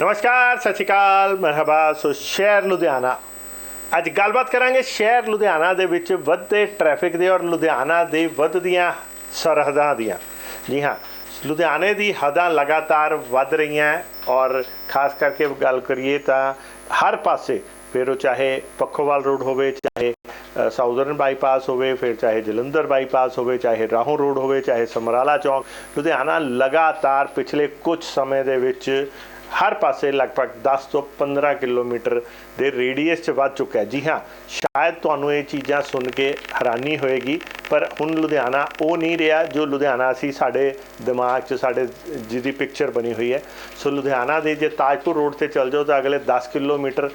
ਨਮਸਕਾਰ, ਸਤਿ ਸ਼੍ਰੀ ਅਕਾਲ, ਮਰਹਬਾ, ਸੋ ਸ਼ਹਿਰ ਲੁਧਿਆਣਾ। ਅੱਜ ਗੱਲਬਾਤ ਕਰਾਂਗੇ ਸ਼ਹਿਰ ਲੁਧਿਆਣਾ ਦੇ ਵਿੱਚ ਵੱਧਦੇ ਟ੍ਰੈਫਿਕ ਦੇ ਔਰ ਲੁਧਿਆਣਾ ਦੇ ਵੱਧਦੀਆਂ ਸਰਹੱਦਾਂ ਦੀਆਂ। ਜੀ ਹਾਂ, ਲੁਧਿਆਣੇ ਦੀ ਹੱਦਾਂ ਲਗਾਤਾਰ ਵੱਧ ਰਹੀਆਂ ਔਰ ਖਾਸ ਕਰਕੇ ਗੱਲ ਕਰੀਏ ਤਾਂ ਹਰ ਪਾਸੇ, ਫਿਰ ਉਹ ਚਾਹੇ ਪੱਖੋਵਾਲ ਰੋਡ ਹੋਵੇ, ਚਾਹੇ ਸਾਊਦਰਨ ਬਾਈਪਾਸ ਹੋਵੇ, ਫਿਰ ਚਾਹੇ ਜਲੰਧਰ ਬਾਈਪਾਸ ਹੋਵੇ, ਚਾਹੇ ਰਾਹੋਂ ਰੋਡ ਹੋਵੇ, ਚਾਹੇ ਸਮਰਾਲਾ ਚੌਂਕ, ਲੁਧਿਆਣਾ ਲਗਾਤਾਰ ਪਿਛਲੇ ਕੁਝ ਸਮੇਂ ਦੇ ਵਿੱਚ ਹਰ ਪਾਸੇ ਲਗਭਗ 10 ਤੋਂ 15 ਕਿਲੋਮੀਟਰ ਦੇ ਰੇਡੀਅਸ 'ਚ ਵੱਧ ਚੁੱਕਾ ਹੈ। ਜੀ ਹਾਂ, ਸ਼ਾਇਦ ਤੁਹਾਨੂੰ ਇਹ ਚੀਜ਼ਾਂ ਸੁਣ ਕੇ ਹੈਰਾਨੀ ਹੋਏਗੀ, ਪਰ ਹੁਣ ਲੁਧਿਆਣਾ ਉਹ ਨਹੀਂ ਰਿਹਾ ਜੋ ਲੁਧਿਆਣਾ ਸੀ ਸਾਡੇ ਦਿਮਾਗ 'ਚ, ਸਾਡੇ ਜਿਹਦੀ ਪਿਕਚਰ ਬਣੀ ਹੋਈ ਹੈ। ਸੋ ਲੁਧਿਆਣਾ ਦੇ ਜੇ ਤਾਜਪੁਰ ਰੋਡ ਤੇ ਚੱਲ ਜਾਓ ਤਾਂ ਅਗਲੇ 10 ਕਿਲੋਮੀਟਰ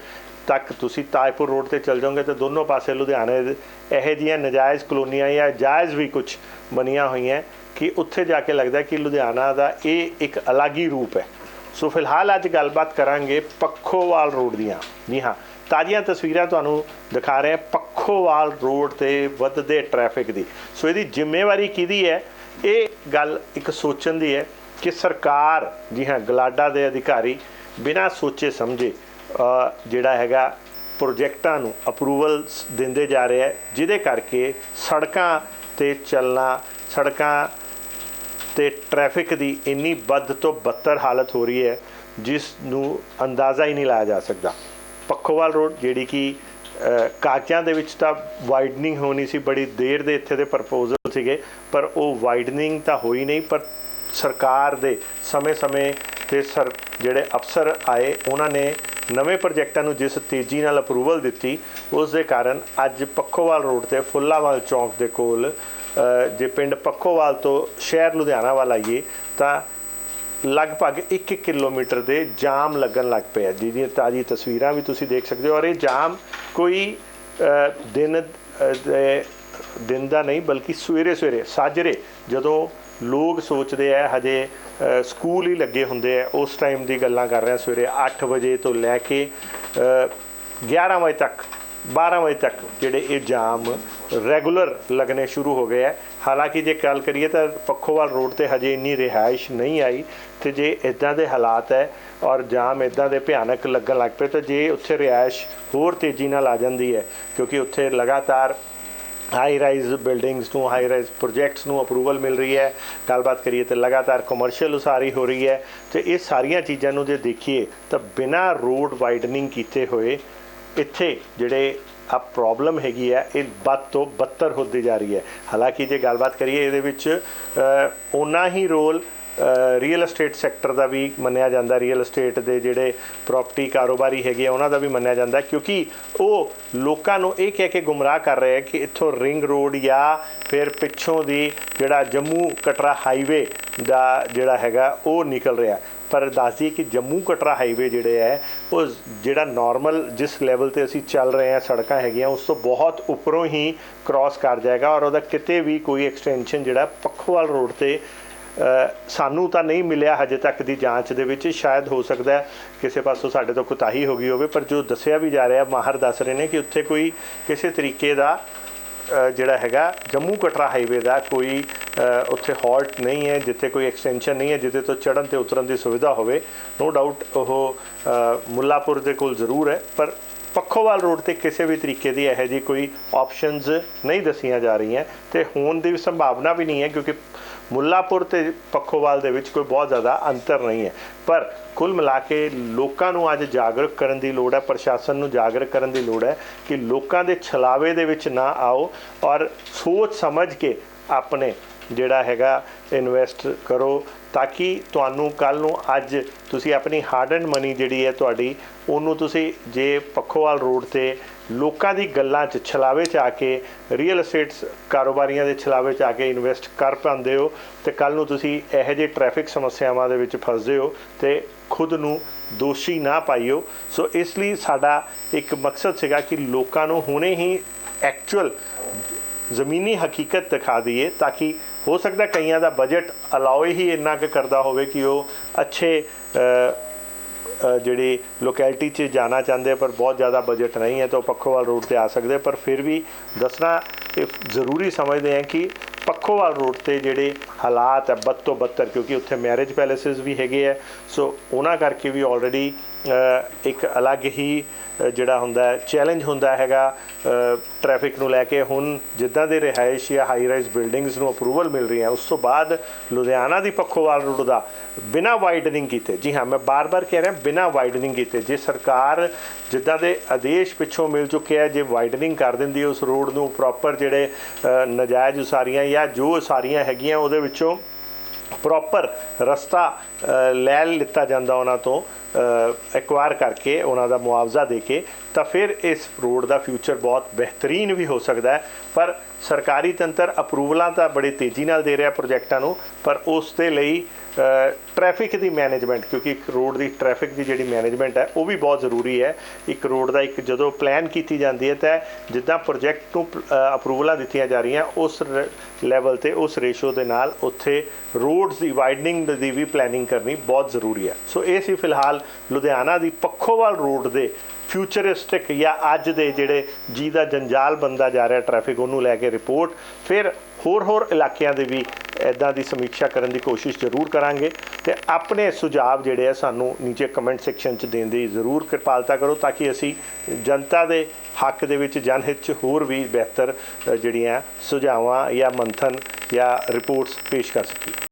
ਤੱਕ ਤੁਸੀਂ ਤਾਜਪੁਰ ਰੋਡ ਤੇ ਚੱਲ ਜਾਓਗੇ ਤਾਂ ਦੋਨੋਂ ਪਾਸੇ ਲੁਧਿਆਣੇ ਦੇ ਇਹੋ ਜਿਹੀਆਂ ਨਜਾਇਜ਼ ਕਲੋਨੀਆਂ ਜਾਂ ਜਾਇਜ਼ ਵੀ ਕੁਝ ਬਣੀਆਂ ਹੋਈਆਂ ਕਿ ਉੱਥੇ ਜਾ ਕੇ ਲੱਗਦਾ ਕਿ ਲੁਧਿਆਣਾ ਦਾ ਇਹ ਇੱਕ ਅਲੱਗ ਹੀ ਰੂਪ ਹੈ। ਸੋ ਫਿਲਹਾਲ ਅੱਜ ਗੱਲਬਾਤ ਕਰਾਂਗੇ ਪੱਖੋਵਾਲ ਰੋਡ ਦੀਆਂ। ਜੀ ਹਾਂ ਤਾਜ਼ੀਆਂ ਤਸਵੀਰਾਂ ਤੁਹਾਨੂੰ ਦਿਖਾ ਰਹੇ ਹਾਂ ਪੱਖੋਵਾਲ ਰੋਡ ਤੇ ਵੱਧਦੇ ਟ੍ਰੈਫਿਕ ਦੀ। ਸੋ ਇਹਦੀ ਜ਼ਿੰਮੇਵਾਰੀ ਕਿਹਦੀ ਹੈ? ਇਹ ਗੱਲ ਇੱਕ ਸੋਚਣ ਦੀ ਹੈ ਕਿ ਸਰਕਾਰ, ਜੀ ਹਾਂ, ਗਲਾਡਾ ਦੇ ਅਧਿਕਾਰੀ ਬਿਨਾਂ ਸੋਚੇ ਸਮਝੇ ਜਿਹੜਾ ਹੈਗਾ ਪ੍ਰੋਜੈਕਟਾਂ ਨੂੰ ਅਪਰੂਵਲ ਦਿੰਦੇ ਜਾ ਰਿਹਾ ਹੈ, ਜਿਹਦੇ ਕਰਕੇ ਸੜਕਾਂ ਤੇ ਚੱਲਣਾ, ਸੜਕਾਂ ਤੇ ਟ੍ਰੈਫਿਕ ਦੀ ਇੰਨੀ ਵੱਧ ਤੋਂ ਬੱਤਰ ਹਾਲਤ ਹੋ ਰਹੀ ਹੈ ਜਿਸ ਨੂੰ ਅੰਦਾਜ਼ਾ ਹੀ ਨਹੀਂ ਲਾਇਆ ਜਾ ਸਕਦਾ। ਪੱਖੋਵਾਲ ਰੋਡ ਜਿਹੜੀ ਕਿ ਅ, ਕਾਗਜ਼ਾਂ ਦੇ ਵਿੱਚ ਤਾਂ ਵਾਈਡਨਿੰਗ ਹੋਣੀ ਸੀ ਬੜੀ ਦੇਰ ਦੇ ਇੱਥੇ ਦੇ ਪ੍ਰਪੋਜ਼ਲ ਸੀਗੇ ਪਰ ਉਹ ਵਾਈਡਨਿੰਗ ਤਾਂ ਹੋਈ ਨਹੀਂ ਪਰ ਸਰਕਾਰ ਦੇ ਸਮੇਂ-ਸਮੇਂ ਤੇ ਸਰ ਜਿਹੜੇ ਅਫਸਰ ਆਏ ਉਹਨਾਂ ਨੇ ਨਵੇਂ ਪ੍ਰੋਜੈਕਟਾਂ ਨੂੰ ਜਿਸ ਤੇਜ਼ੀ ਨਾਲ ਅਪਰੂਵਲ ਦਿੱਤੀ, ਉਸ ਦੇ ਕਾਰਨ ਅੱਜ ਪੱਖੋਵਾਲ ਰੋਡ ਤੇ ਫੁੱਲਾਵਾਲ ਚੌਂਕ ਦੇ ਕੋਲ ਜੇ ਪਿੰਡ ਪੱਖੋਵਾਲ ਤੋਂ ਸ਼ਹਿਰ ਲੁਧਿਆਣਾ ਵੱਲ ਆਈਏ, ਤਾਂ ਲਗਭਗ 1 ਕਿਲੋਮੀਟਰ ਦੇ ਜਾਮ ਲੱਗਣ ਲੱਗ ਪਿਆ ਜਿਹਦੀਆਂ ਤਾਜ਼ੀ ਤਸਵੀਰਾਂ ਵੀ ਤੁਸੀਂ ਦੇਖ ਸਕਦੇ ਹੋ। ਔਰ ਇਹ ਜਾਮ ਕੋਈ ਦਿਨ ਦਿਨ ਦਾ ਨਹੀਂ, ਬਲਕਿ ਸਵੇਰੇ ਸਵੇਰੇ ਸਾਜਰੇ, ਜਦੋਂ ਲੋਕ ਸੋਚਦੇ ਆ ਹਜੇ ਸਕੂਲ ਹੀ ਲੱਗੇ ਹੁੰਦੇ ਆ। ਉਸ ਟਾਈਮ ਦੀ ਗੱਲਾਂ ਕਰ ਰਿਹਾ ਸਵੇਰੇ 8 ਵਜੇ ਤੋਂ ਲੈ ਕੇ ਅ, 11 ਵਜੇ ਤੱਕ 12 ਵਜੇ ਤੱਕ ਜਿਹੜੇ ਇਹ ਜਾਮ ਰੈਗੂਲਰ ਲੱਗਣੇ ਸ਼ੁਰੂ ਹੋ ਗਏ ਹੈ ਹਾਲਾਂਕਿ ਜੇ ਗੱਲ ਕਰੀਏ ਤਾਂ ਪੱਖੋਵਾਲ ਰੋਡ ਤੇ ਹਜੇ ਇੰਨੀ ਰਿਹਾਇਸ਼ ਨਹੀਂ ਆਈ ਤੇ ਜੇ ਇਦਾਂ ਦੇ ਹਾਲਾਤ ਹੈ ਔਰ ਜਾਮ ਇਦਾਂ ਦੇ ਭਿਆਨਕ ਲੱਗਣ ਲੱਗ ਪਏ ਤਾਂ ਜੇ ਉੱਥੇ ਰਿਹਾਇਸ਼ ਹੋਰ ਤੇਜ਼ੀ ਨਾਲ ਆ ਜਾਂਦੀ ਹੈ ਕਿਉਂਕਿ ਉੱਥੇ ਲਗਾਤਾਰ ਹਾਈ ਰਾਈਜ਼ ਬਿਲਡਿੰਗਸ ਨੂੰ ਹਾਈ ਰਾਈਜ਼ ਪ੍ਰੋਜੈਕਟਸ ਨੂੰ ਅਪਰੂਵਲ ਮਿਲ ਰਹੀ ਹੈ। ਗੱਲਬਾਤ ਕਰੀਏ ਤੇ ਲਗਾਤਾਰ ਕਮਰਸ਼ੀਅਲ ਉਸਾਰੀ ਹੋ ਰਹੀ ਹੈ ਤੇ ਇਹ ਸਾਰੀਆਂ ਚੀਜ਼ਾਂ ਨੂੰ ਜੇ ਦੇਖੀਏ ਤਾਂ ਬਿਨਾਂ ਰੋਡ ਵਾਈਡਨਿੰਗ ਕੀਤੇ ਹੋਏ ਇੱਥੇ ਜਿਹੜੇ ਆ ਪ੍ਰੋਬਲਮ ਹੈਗੀ ਹੈ, ਇਹ ਵੱਧ ਤੋਂ ਬੱਤਰ ਹੁੰਦੀ ਜਾ ਰਹੀ ਹੈ। ਹਾਲਾਂਕਿ ਜੇ ਗੱਲਬਾਤ ਕਰੀਏ ਇਹਦੇ ਵਿੱਚ ਉਨਾ ਹੀ ਰੋਲ ਰੀਅਲ ਏਸਟੇਟ ਸੈਕਟਰ ਦਾ ਵੀ ਮੰਨਿਆ ਜਾਂਦਾ ਰੀਅਲ ਏਸਟੇਟ ਦੇ ਜਿਹੜੇ ਪ੍ਰਾਪਰਟੀ ਕਾਰੋਬਾਰੀ ਹੈਗੇ ਆ, ਉਹਨਾਂ ਦਾ ਵੀ ਮੰਨਿਆ ਜਾਂਦਾ ਕਿਉਂਕਿ ਉਹ ਲੋਕਾਂ ਨੂੰ ਇਹ ਕਹਿ ਕੇ ਗੁੰਮਰਾਹ ਕਰ ਰਹੇ ਹੈ ਕਿ ਇੱਥੋਂ ਰਿੰਗ ਰੋਡ ਜਾਂ ਫਿਰ ਪਿੱਛੋਂ ਦੀ ਜਿਹੜਾ ਜੰਮੂ ਕਟਰਾ ਹਾਈਵੇ ਦਾ ਜਿਹੜਾ ਹੈਗਾ ਉਹ ਨਿਕਲ ਰਿਹਾ ਪਰ ਦੱਸਦੀ ਕਿ ਜੰਮੂ ਕਟਰਾ ਹਾਈਵੇ ਜਿਹੜੇ ਹੈ ਉਹ ਜਿਹੜਾ ਨਾਰਮਲ ਜਿਸ ਲੈਵਲ ਤੇ ਅਸੀਂ ਚੱਲ ਰਹੇ ਹਾਂ ਸੜਕਾਂ ਹੈਗੀਆਂ ਉਸ ਤੋਂ ਬਹੁਤ ਉੱਪਰੋਂ ਹੀ ਕ੍ਰਾਸ ਕਰ ਜਾਏਗਾ ਔਰ ਉਹਦਾ ਕਿਤੇ ਵੀ ਕੋਈ ਐਕਸਟੈਂਸ਼ਨ ਜਿਹੜਾ ਪੱਖੋਵਾਲ ਰੋਡ ਤੇ ਸਾਨੂੰ ਤਾਂ ਨਹੀਂ ਮਿਲਿਆ ਹਜੇ ਤੱਕ ਦੀ ਜਾਂਚ ਦੇ ਵਿੱਚ। ਸ਼ਾਇਦ ਹੋ ਸਕਦਾ ਹੈ ਕਿਸੇ ਪਾਸੋਂ ਸਾਡੇ ਤੋਂ ਕੁਤਾਹੀ ਹੋ ਗਈ ਹੋਵੇ, ਪਰ ਜੋ ਦੱਸਿਆ ਵੀ ਜਾ ਰਿਹਾ, ਮਾਹਰ ਦੱਸ ਰਹੇ ਨੇ ਕਿ ਉੱਥੇ ਕੋਈ ਕਿਸੇ ਤਰੀਕੇ ਦਾ ਜਿਹੜਾ ਹੈਗਾ, ਜੰਮੂ ਕਟਰਾ ਹਾਈਵੇ ਦਾ ਕੋਈ ਉੱਥੇ ਹਾਲਟ ਨਹੀਂ ਹੈ, ਜਿੱਥੇ ਕੋਈ ਐਕਸਟੈਂਸ਼ਨ ਨਹੀਂ ਹੈ ਜਿੱਥੇ ਤੋਂ ਚੜਨ ਤੇ ਉਤਰਨ ਦੀ ਸੁਵਿਧਾ ਹੋਵੇ। ਨੋ ਡਾਊਟ ਉਹ ਮੁੱਲਾਪੁਰ ਦੇ ਕੋਲ ਜ਼ਰੂਰ ਹੈ, ਪਰ ਪੱਖੋਵਾਲ ਰੋਡ ਤੇ ਕਿਸੇ ਵੀ ਤਰੀਕੇ ਦੀ ਇਹੋ ਜਿਹੀ ਕੋਈ ਆਪਸ਼ਨਸ ਨਹੀਂ ਦਸੀਆਂ ਜਾ ਰਹੀਆਂ। ਤੇ ਹੋਣ ਦੀ ਸੰਭਾਵਨਾ ਵੀ ਨਹੀਂ ਹੈ, ਕਿਉਂਕਿ ਮੁੱਲਾਪੁਰ ਤੇ ਪੱਖੋਵਾਲ ਦੇ ਵਿੱਚ ਕੋਈ ਬਹੁਤ ਜ਼ਿਆਦਾ ਅੰਤਰ ਨਹੀਂ ਹੈ। ਪਰ ਕੁੱਲ ਮਿਲਾ ਕੇ ਲੋਕਾਂ ਨੂੰ ਅੱਜ ਜਾਗਰੂਕ ਕਰਨ ਦੀ ਲੋੜ ਹੈ, ਪ੍ਰਸ਼ਾਸਨ ਨੂੰ ਜਾਗਰੂਕ ਕਰਨ ਦੀ ਲੋੜ ਹੈ ਕਿ ਲੋਕਾਂ ਦੇ ਛਲਾਵੇ ਦੇ ਵਿੱਚ ਨਾ ਆਓ ਔਰ ਸੋਚ ਸਮਝ ਕੇ ਆਪਣੇ ਜਿਹੜਾ ਹੈਗਾ ਇਨਵੈਸਟ ਕਰੋ ਤਾਂ ਕਿ ਤੁਹਾਨੂੰ ਕੱਲ ਨੂੰ ਅੱਜ ਤੁਸੀਂ ਆਪਣੀ ਹਾਰਡ ਐਂਡ ਮਨੀ ਜਿਹੜੀ ਹੈ ਤੁਹਾਡੀ, ਉਹਨੂੰ ਤੁਸੀਂ ਜੇ ਪੱਖੋਵਾਲ ਰੋਡ ਤੇ ਲੋਕਾਂ ਦੀ ਗੱਲਾਂ 'ਚ ਛਲਾਵੇ 'ਚ ਆ ਕੇ ਰੀਅਲ ਏਸਟੇਟਸ ਕਾਰੋਬਾਰੀਆਂ ਦੇ ਛਲਾਵੇ 'ਚ ਆ ਕੇ ਇਨਵੈਸਟ ਕਰ ਪਾਉਂਦੇ ਹੋ ਤੇ ਕੱਲ ਨੂੰ ਤੁਸੀਂ ਇਹੋ ਜਿਹੇ ਟ੍ਰੈਫਿਕ ਸਮੱਸਿਆਵਾਂ ਦੇ ਵਿੱਚ ਫਸਦੇ ਹੋ ਤੇ ਖੁਦ ਨੂੰ ਦੋਸ਼ੀ ਨਾ ਪਾਈਓ। ਸੋ ਇਸ ਲਈ ਸਾਡਾ ਇੱਕ ਮਕਸਦ ਸੀਗਾ ਕਿ ਲੋਕਾਂ ਨੂੰ ਹੁਣੇ ਹੀ ਐਕਚੁਅਲ ਜ਼ਮੀਨੀ ਹਕੀਕਤ ਦਿਖਾ ਦਈਏ ਤਾਂ ਕਿ ਹੋ ਸਕਦਾ ਕਈਆਂ ਦਾ ਬਜਟ ਅਲਾਓ ਹੀ ਇੰਨਾ ਕੁ ਕਰਦਾ ਹੋਵੇ ਕਿ ਉਹ ਅੱਛੇ ਜਿਹੜੀ ਲੋਕੈਲਿਟੀ 'ਚ ਜਾਣਾ ਚਾਹੁੰਦੇ ਪਰ ਬਹੁਤ ਜ਼ਿਆਦਾ ਬਜਟ ਨਹੀਂ ਹੈ ਤਾਂ ਉਹ ਪੱਖੋਵਾਲ ਰੋਡ ਤੇ ਆ ਸਕਦੇ ਪਰ ਫਿਰ ਵੀ ਦੱਸਣਾ ਇਹ ਜ਼ਰੂਰੀ ਸਮਝਦੇ ਹਾਂ ਕਿ ਪੱਖੋਵਾਲ ਰੋਡ ਤੇ ਜਿਹੜੇ ਹਾਲਾਤ ਹੈ ਬਦ ਤੋਂ ਬੱਤਰ ਕਿਉਂਕਿ ਉੱਥੇ ਮੈਰਿਜ ਪੈਲੇਸਿਸ ਵੀ ਹੈਗੇ ਆ। ਸੋ ਉਹਨਾਂ ਕਰਕੇ ਵੀ ਆਲਰੇਡੀ ਇੱਕ ਅਲੱਗ ਹੀ ਜਿਹੜਾ ਹੁੰਦਾ ਹੈ ਚੈਲੰਜ ਹੁੰਦਾ ਹੈਗਾ ਟ੍ਰੈਫਿਕ ਨੂੰ ਲੈ ਕੇ। ਹੁਣ ਜਿੱਦਾਂ ਦੇ ਰਿਹਾਇਸ਼ ਜਾਂ ਹਾਈ ਰਾਈਜ਼ ਬਿਲਡਿੰਗਸ ਨੂੰ ਅਪਰੂਵਲ ਮਿਲ ਰਹੀ ਹੈ ਉਸ ਤੋਂ ਬਾਅਦ ਲੁਧਿਆਣਾ ਦੀ ਪੱਖੋਵਾਲ ਰੋਡ ਦਾ ਬਿਨਾ ਵਾਈਡਨਿੰਗ ਕੀਤੇ। ਜੀ ਹਾਂ ਮੈਂ ਬਾਰ-ਬਾਰ ਕਹਿ ਰਿਹਾ ਬਿਨਾ ਵਾਈਡਨਿੰਗ ਕੀਤੇ। ਜੇ ਸਰਕਾਰ ਜਿੱਦਾਂ ਦੇ ਆਦੇਸ਼ ਪਿੱਛੋਂ ਮਿਲ ਚੁੱਕੇ ਆ ਜੇ ਵਾਈਡਨਿੰਗ ਕਰ ਦਿੰਦੀ ਉਸ ਰੋਡ ਨੂੰ ਪ੍ਰੋਪਰ ਜਿਹੜੇ ਅ, ਨਜਾਇਜ਼ ਉਸਾਰੀਆਂ ਜਾਂ ਜੋ ਉਸਾਰੀਆਂ ਹੈਗੀਆਂ ਉਹਦੇ ਵਿੱਚੋਂ ਪ੍ਰੋਪਰ ਰਸਤਾ ਲੈ ਲਿੱਤਾ ਜਾਂਦਾ ਉਹਨਾਂ ਤੋਂ eh, ਐਕਵਾਇਰ ਕਰਕੇ ਉਹਨਾਂ ਦਾ ਮੁਆਵਜ਼ਾ ਦੇ ਕੇ ਤਾਂ ਫਿਰ ਇਸ ਰੋਡ ਦਾ ਫਿਊਚਰ ਬਹੁਤ ਬਿਹਤਰੀਨ ਵੀ ਹੋ ਸਕਦਾ ਹੈ। ਪਰ ਸਰਕਾਰੀ ਤੰਤਰ ਅਪਰੂਵਲਾਂ ਤਾਂ ਬੜੀ ਤੇਜ਼ੀ ਨਾਲ ਦੇ ਰਿਹਾ ਪ੍ਰੋਜੈਕਟਾਂ ਨੂੰ, ਪਰ ਉਸ ਦੇ ਲਈ ਟ੍ਰੈਫਿਕ ਦੀ ਮੈਨੇਜਮੈਂਟ ਕਿਉਂਕਿ ਇੱਕ ਰੋਡ ਦੀ ਟ੍ਰੈਫਿਕ ਦੀ ਜਿਹੜੀ ਮੈਨੇਜਮੈਂਟ ਹੈ, ਉਹ ਵੀ ਬਹੁਤ ਜ਼ਰੂਰੀ ਹੈ। ਇੱਕ ਰੋਡ ਦਾ ਇੱਕ ਜਦੋਂ ਪਲਾਨ ਕੀਤੀ ਜਾਂਦੀ ਹੈ, ਤਾਂ ਜਿੱਦਾਂ ਪ੍ਰੋਜੈਕਟ ਨੂੰ ਅਪਰੂਵਲਾਂ ਦਿੱਤੀਆਂ ਜਾ ਰਹੀਆਂ, ਉਸ ਲੈਵਲ ਤੇ, ਉਸ ਰੇਸ਼ੋ ਦੇ ਨਾਲ ਉੱਥੇ ਰੋਡਸ ਦੀ ਵਾਈਡਨਿੰਗ ਦੀ ਵੀ ਪਲੈਨਿੰਗ ਕਰਨੀ ਬਹੁਤ ਜ਼ਰੂਰੀ ਹੈ। ਸੋ ਇਹ ਸੀ ਫਿਲਹਾਲ ਲੁਧਿਆਣਾ ਦੀ ਪੱਖੋਵਾਲ ਰੋਡ ਦੇ ਫਿਊਚਰਿਸਟਿਕ ਜਾਂ ਅੱਜ ਦੇ ਜਿਹੜੇ ਜੀ ਦਾ ਜੰਜਾਲ ਬੰਦਾ ਜਾ ਰਿਹਾ ਟ੍ਰੈਫਿਕ ਉਹਨੂੰ ਲੈ ਕੇ ਰਿਪੋਰਟ ਫਿਰ ਹੋਰ ਹੋਰ ਇਲਾਕਿਆਂ ਦੇ ਵੀ ਇਦਾਂ ਦੀ ਸਮੀਖਿਆ ਕਰਨ ਦੀ ਕੋਸ਼ਿਸ਼ ਜ਼ਰੂਰ ਕਰਾਂਗੇ ਤੇ ਆਪਣੇ ਸੁਝਾਅ ਜਿਹੜੇ ਆ ਸਾਨੂੰ ਨੀਚੇ ਕਮੈਂਟ ਸੈਕਸ਼ਨ 'ਚ ਦੇਣ ਦੀ ਜ਼ਰੂਰ ਕਿਰਪਾਲਤਾ ਕਰੋ ਤਾਂ ਕਿ ਅਸੀਂ ਜਨਤਾ ਦੇ ਹੱਕ ਦੇ ਵਿੱਚ ਜਨਹਿਤ 'ਚ ਹੋਰ ਵੀ ਬਿਹਤਰ ਜਿਹੜੀਆਂ ਸੁਝਾਵਾਂ ਜਾਂ ਮੰਥਨ ਜਾਂ ਰਿਪੋਰਟਸ ਪੇਸ਼ ਕਰ ਸਕੀਏ।